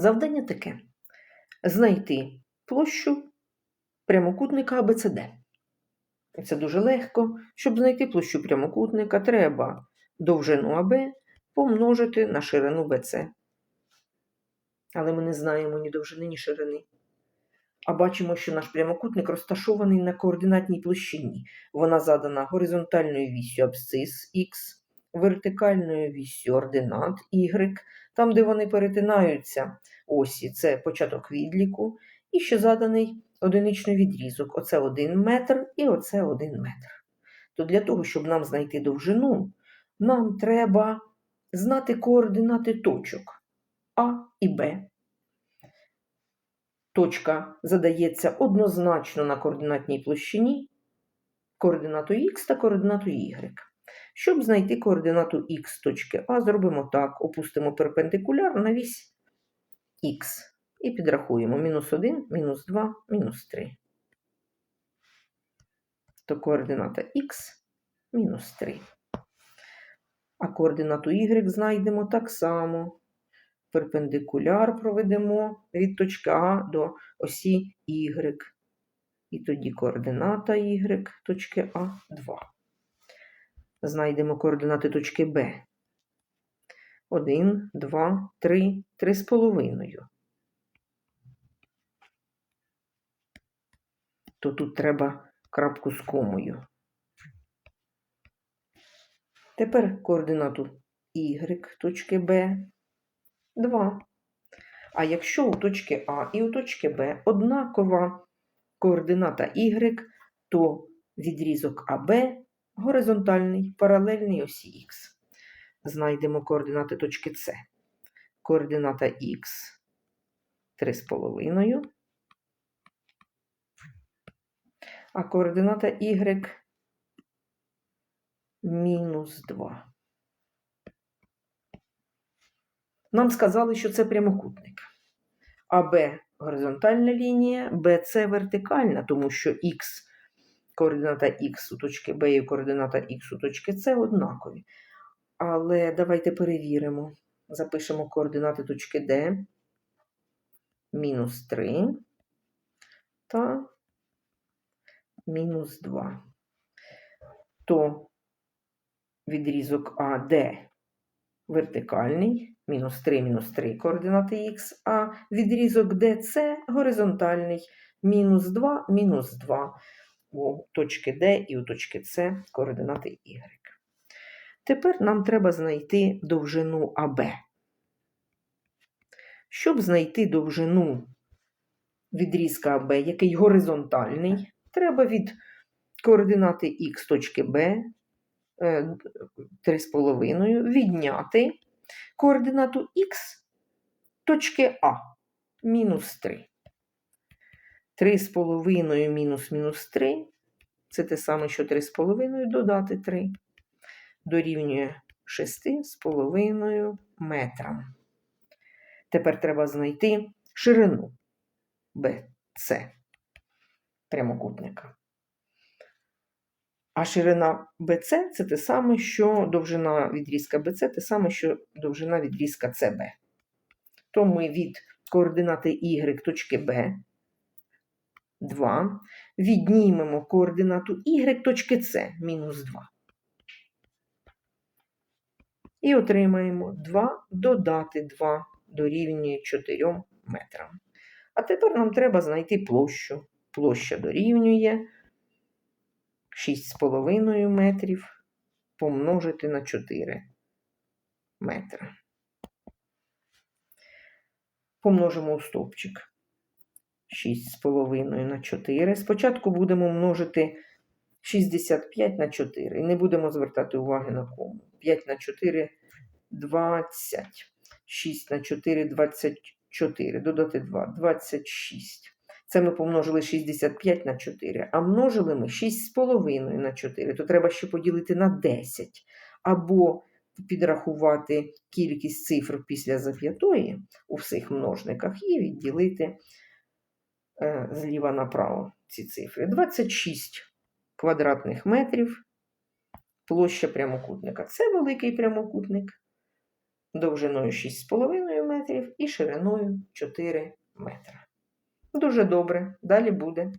Завдання таке: знайти площу прямокутника АБЦД. Це дуже легко. Щоб знайти площу прямокутника, треба довжину АБ помножити на ширину БЦ. Але ми не знаємо ні довжини, ні ширини. А бачимо, що наш прямокутник розташований на координатній площині. Вона задана горизонтальною вісю абсцис Х, вертикальною вісю ординат Y, там, де вони перетинаються осі, це початок відліку, і ще заданий одиничний відрізок. Оце 1 метр і оце 1 метр. То для того, щоб нам знайти довжину, нам треба знати координати точок А і Б. Точка задається однозначно на координатній площині, координату Х та координату Y. Щоб знайти координату Х точки А, зробимо так: опустимо перпендикуляр на вісь Х і підрахуємо мінус 1, мінус 2, мінус 3. То координата Х мінус 3. А координату Y знайдемо так само. Перпендикуляр проведемо від точки А до осі Y. І тоді координата Y точки А 2. Знайдемо координати точки Б. 1, 2, 3, 3 з половиною. То тут треба крапку з комою. Тепер координату Y точки Б 2. А якщо у точки А і у точки Б однакова координата Y, то відрізок АБ горизонтальний, паралельний осі Х. Знайдемо координати точки С. Координата Х 3,5. А координата Y мінус 2. Нам сказали, що це прямокутник. АБ горизонтальна лінія, БЦ вертикальна, тому що Х, координата Х у точки Б і координата Х у точки С однакові. Але давайте перевіримо. Запишемо координати точки Д. Мінус 3 та мінус 2. То відрізок АД вертикальний, мінус 3, мінус 3 координати х, а відрізок DC горизонтальний, мінус 2, мінус 2 у точки D і у точки С координати y. Тепер нам треба знайти довжину АБ. Щоб знайти довжину відрізка АБ, який горизонтальний, треба від координати х точки Б 3,5 відняти координату х точки А мінус 3. 3,5 мінус мінус 3 це те саме, що 3,5 додати 3 дорівнює 6,5 метрам. Тепер треба знайти ширину BC прямокутника. А ширина BC це те саме, що довжина відрізка BC, те саме, що довжина відрізка CB. То ми від координати Y точки B 2 віднімемо координату Y точки C мінус 2. І отримаємо 2 додати 2 дорівнює 4 метрам. А тепер нам треба знайти площу. Площа дорівнює 6,5 метрів помножити на 4 метри. Помножимо у стовпчик. 6,5 на 4. Спочатку будемо множити 65 на 4. І не будемо звертати уваги на кому. 5 на 4 20. 6 на 4 24. Додати 2 26. Це ми помножили 65 на 4, а множили ми 6,5 на 4, то треба ще поділити на 10. Або підрахувати кількість цифр після зап'ятої у всіх множниках і відділити зліва направо ці цифри. 26 квадратних метрів площа прямокутника. Це великий прямокутник довжиною 6,5 метрів і шириною 4 метра. Дуже добре, далі буде.